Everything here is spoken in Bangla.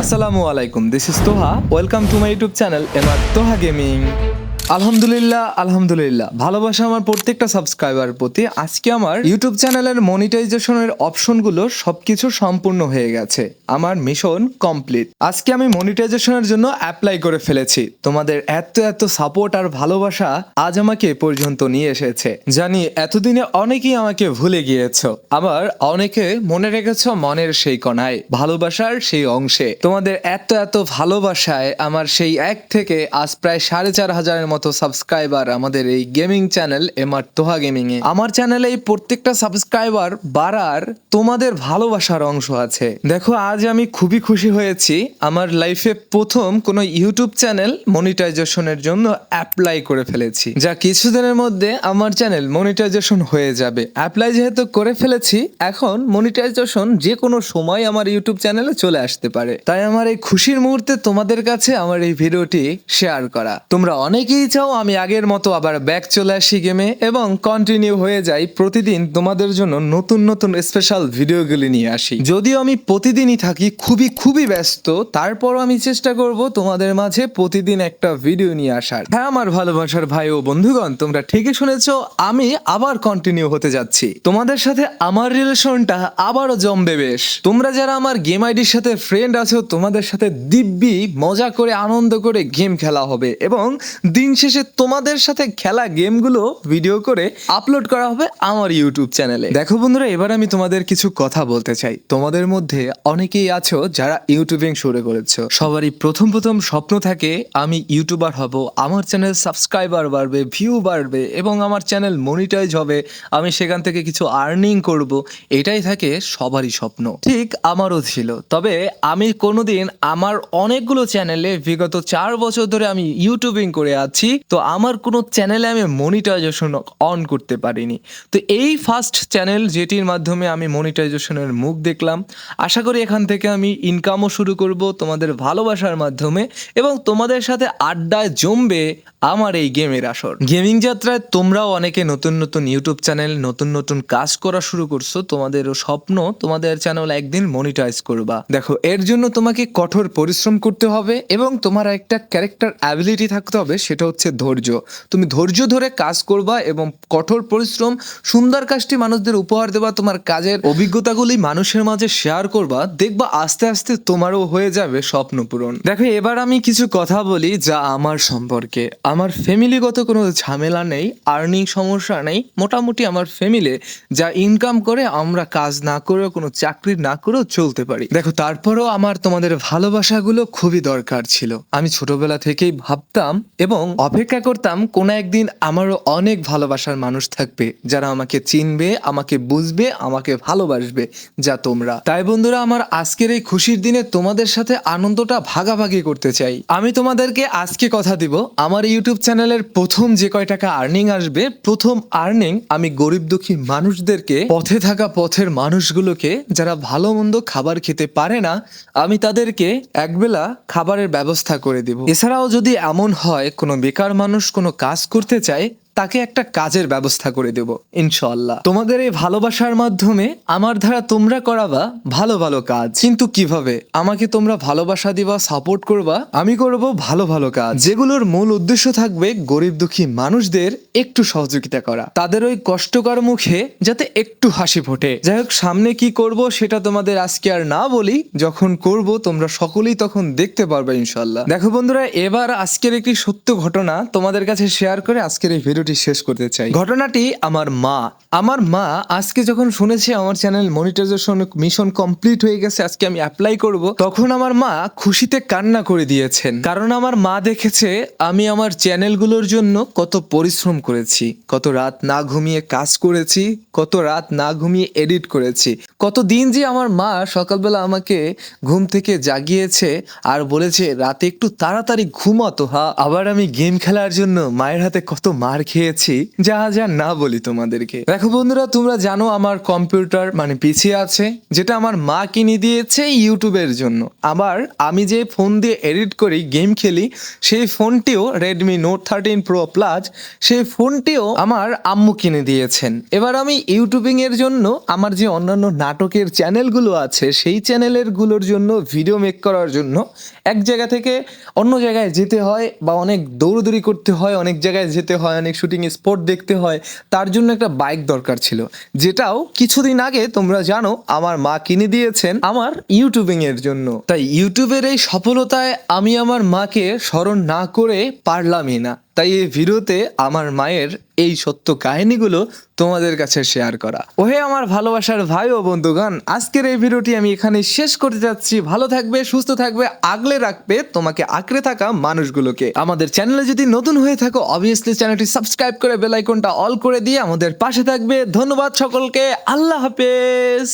আসসালামু আলাইকুম this is Toha. Welcome to my YouTube channel এবার তোহা গেমিং আলহামদুলিল্লাহ আলহামদুলিল্লাহ। ভালোবাসা আমার প্রত্যেকটা সাবস্ক্রাইবার প্রতি। আজকে আমার ইউটিউব চ্যানেলের মনিটাইজেশনের অপশনগুলো সবকিছু সম্পূর্ণ হয়ে গেছে। আমার মিশন কমপ্লিট আজকে আমি মনিটাইজেশনের জন্য অ্যাপ্লাই করে ফেলেছি। তোমাদের এত এত সাপোর্ট আর ভালোবাসা আজ আমাকে পর্যন্ত নিয়ে এসেছে। জানি এতদিনে অনেকেই আমাকে ভুলে গিয়েছ। আবার অনেকে মনে রেখেছ মনের সেই কণায়, ভালোবাসার সেই অংশে। তোমাদের এত এত ভালোবাসায় আমার সেই এক থেকে আজ প্রায় সাড়ে চার হাজারের মতো সাবস্ক্রাইবার আমাদের এই gaming channel MR Toha gaming এ আমার চ্যানেলে এই প্রত্যেকটা সাবস্ক্রাইবার বাড়ার তোমাদের ভালোবাসার অংশ আছে। দেখো, আজ আমি খুবই খুশি হয়েছি। আমার লাইফে প্রথম কোনো ইউটিউব চ্যানেল মনিটাইজেশনের জন্য অ্যাপ্লাই করে ফেলেছি। যা কিছুদিনের মধ্যে আমার চ্যানেল মনিটাইজেশন হয়ে যাবে। অ্যাপ্লাই যেহেতু করে ফেলেছি, এখন মনিটাইজেশন যে কোনো সময় আমার ইউটিউব চ্যানেলে চলে আসতে পারে। তাই আমার এই খুশির মুহূর্তে তোমাদের কাছে আমার এই ভিডিওটি শেয়ার করা। তোমরা অনেকেই চাও আমি আগের মতো আবার ব্যাক চলে আসি গেমে এবং কন্টিনিউ হয়ে যাই। প্রতিদিন তোমাদের জন্য নতুন নতুন স্পেশাল ভিডিওগুলি নিয়ে আসি। যদিও আমি প্রতিদিনই থাকি, খুবই খুবই ব্যস্ত, তারপরও আমি চেষ্টা করব তোমাদের মাঝে প্রতিদিন একটা ভিডিও নিয়ে আসার। হ্যাঁ আমার ভালোবাসার ভাই ও বন্ধুগণ, তোমরা ঠিকই শুনেছো, আমি আবার কন্টিনিউ হতে যাচ্ছি। তোমাদের সাথে আমার রিলেশনটা আবারও জমবে বেশ। তোমরা যারা আমার গেম আইডির সাথে ফ্রেন্ড আছো, তোমাদের সাথে দিব্যি মজা করে, আনন্দ করে গেম খেলা হবে এবং দিন শেষে তোমাদের সাথে খেলা গেমগুলো ভিডিও করে আপলোড করা হবে আমার ইউটিউব চ্যানেলে দেখো বন্ধুরা, এবার আমি তোমাদের কিছু কথা বলতে চাই। তোমাদের মধ্যে অনেকেই আছো যারা ইউটিউবিং শুরু করেছ। সবারই প্রথম প্রথম স্বপ্ন থাকে, আমি ইউটিউবার হব, আমার চ্যানেল সাবস্ক্রাইবার বাড়বে, ভিউ বাড়বে এবং আমার চ্যানেল মনিটাইজ হবে, আমি সেখান থেকে কিছু আর্নিং করব, এটাই থাকে সবারই স্বপ্ন। ঠিক আমারও ছিল, তবে আমি কোনোদিন আমার অনেকগুলো চ্যানেলে বিগত চার বছর ধরে আমি ইউটিউবিং করে আছি, তো আমার কোনো চ্যানেলে আমি মনিটাইজেশন অন করতে পারিনি। তো এই ফার্স্ট চ্যানেল যেটির মাধ্যমে আমি মনিটাইজেশনের মুখ দেখলাম, আশা করি এখান থেকে আমি ইনকামও শুরু করব তোমাদের ভালোবাসার মাধ্যমে এবং তোমাদের সাথে আড্ডায় জমবে আমার এই গেমের আসর। গেমিং যাত্রায় তোমরাও অনেকে নতুন নতুন ইউটিউব চ্যানেল, নতুন নতুন কাজ করা শুরু করছ, তোমাদেরও স্বপ্ন তোমাদের চ্যানেল একদিন মনিটাইজ করবা। দেখো, এর জন্য তোমাকে কঠোর পরিশ্রম করতে হবে এবং তোমার একটা ক্যারেক্টার অ্যাবিলিটি থাকতে হবে, সেটা হচ্ছে ধৈর্য। তুমি ধৈর্য ধরে কাজ করবা এবং কঠোর পরিশ্রম, সুন্দর কাজটি মানুষদের উপহার দেবা, তোমার কাজের অভিজ্ঞতাগুলি মানুষের মাঝে শেয়ার করবা, দেখবা আস্তে আস্তে তোমারও হয়ে যাবে স্বপ্ন পূরণ। দেখো, এবার আমি কিছু কথা বলি যা আমার সম্পর্কে। আমার ফ্যামিলিগত কোনো ঝামেলা নেই আর্নিং সমস্যা নেই, মোটামুটি আমার ফ্যামিলি যা ইনকাম করে, আমরা কাজ না করেও, কোনো চাকরি না করেও চলতে পারি। দেখো, তারপরেও আমার তোমাদের ভালোবাসাগুলো খুবই দরকার ছিল। আমি ছোটবেলা থেকেই ভাবতাম এবং অপেক্ষা করতাম, কোনো একদিন আমারও অনেক ভালোবাসার মানুষ থাকবে, যারা আমাকে চিনবে, আমাকে বুঝবে, আমাকে ভালোবাসবে, যা তোমরা। তাই বন্ধুরা, আমার আজকের এই খুশির দিনে তোমাদের সাথে আনন্দটা ভাগাভাগি করতে চাই। আমি তোমাদেরকে আজকে কথা দিব, আমার ইউটিউব চ্যানেলের প্রথম যে কয় টাকা আর্নিং আসবে, প্রথম আর্নিং আমি গরিব দুঃখী মানুষদেরকে, পথে থাকা পথের মানুষগুলোকে, যারা ভালো মন্দ খাবার খেতে পারে না, আমি তাদেরকে একবেলা খাবারের ব্যবস্থা করে দিব। এছাড়াও যদি এমন হয়, কোনো বেকার মানুষ কোনো কাজ করতে চায় তাকে একটা কাজের ব্যবস্থা করে দেব ইনশাল্লাহ তোমাদের এই ভালোবাসার মাধ্যমে আমার ধারা তোমরা করাবা ভালো ভালো কাজ। কিন্তু কীভাবে? আমাকে তোমরা ভালোবাসা দিবা, সাপোর্ট করবা, আমি করব ভালো ভালো কাজ। যেগুলোর মূল উদ্দেশ্য থাকবে গরিব দুঃখী মানুষদের একটু সহযোগিতা করা। তাদের ওই কষ্টকর মুখে যাতে একটু হাসি ফোটে। যাই হোক, সামনে কি করব সেটা তোমাদের আজকে আর না বলি। যখন করব, তোমরা সকলেই তখন দেখতে পারবে ইনশাল্লাহ দেখো বন্ধুরা, এবার আজকের একটি সত্য ঘটনা তোমাদের কাছে শেয়ার করে আজকের এই ভিডিওটি শেষ করতে চাই। ঘটনাটি আমার মা। আমার মা আজকে যখন শুনেছে আমার চ্যানেল মনিটাইজেশন মিশন কমপ্লিট হয়ে গেছে, আজকে আমি অ্যাপ্লাই করব, তখন আমার মা খুশিতে কান্না করে দিয়েছেন। কারণ আমার মা দেখেছে আমি আমার চ্যানেলগুলোর জন্য কত পরিশ্রম করেছি, কত রাত না ঘুমিয়ে কাজ করেছি, কত রাত না ঘুমিয়ে এডিট করেছি। কত দিন যে আমার মা সকালবেলা আমাকে ঘুম থেকে জাগিয়েছে আর বলেছে, রাতে একটু তাড়াতাড়ি ঘুমাতো, হা। আবার আমি গেম খেলার জন্য মায়ের হাতে কত মার খেয়ে খেয়েছি যা যা না বলি তোমাদেরকে। দেখো বন্ধুরা, তোমরা জানো আমার কম্পিউটার মানে পিছিয়ে আছে, যেটা আমার মা কিনে দিয়েছে ইউটিউবের জন্য। আবার আমি যে ফোন দিয়ে এডিট করি, গেম খেলি, সেই ফোনটিও Redmi Note thirteen Pro Plus সেই ফোনটিও আমার আম্মু কিনে দিয়েছেন। এবার আমি ইউটিউবিং এর জন্য আমার যে অন্যান্য নাটকের চ্যানেলগুলো আছে, সেই চ্যানেলেরগুলোর জন্য ভিডিও মেক করার জন্য এক জায়গা থেকে অন্য জায়গায় যেতে হয় বা অনেক দৌড়দৌড়ি করতে হয়, অনেক জায়গায় যেতে হয়, অনেক শুটিং স্পট দেখতে হয়, তার জন্য একটা বাইক দরকার ছিল, যেটাও কিছুদিন আগে তোমরা জানো আমার মা কিনে দিয়েছেন আমার ইউটিউবিং এর জন্য। তাই ইউটিউবের এই সফলতায় আমি আমার মাকে স্মরণ না করে পারলামই না। তাই এই ভিডিওতে আমার মায়ের এই সত্য কাহিনীগুলো তোমাদের কাছে শেয়ার করা। ওহে আমার ভালোবাসার ভাই ও বন্ধুগণ, আজকের এই ভিডিওটি আমি এখানে শেষ করতে যাচ্ছি। ভালো থাকবে, সুস্থ থাকবে, আগলে রাখবে তোমাকে আঁকড়ে থাকা মানুষগুলোকে। আমাদের চ্যানেলে যদি নতুন হয়ে থাকো অবভিয়াসলি চ্যানেলটি সাবস্ক্রাইব করে বেল আইকনটা অল করে দিয়ে আমাদের পাশে থাকবে। ধন্যবাদ সকলকে, আল্লাহ হাফেজ।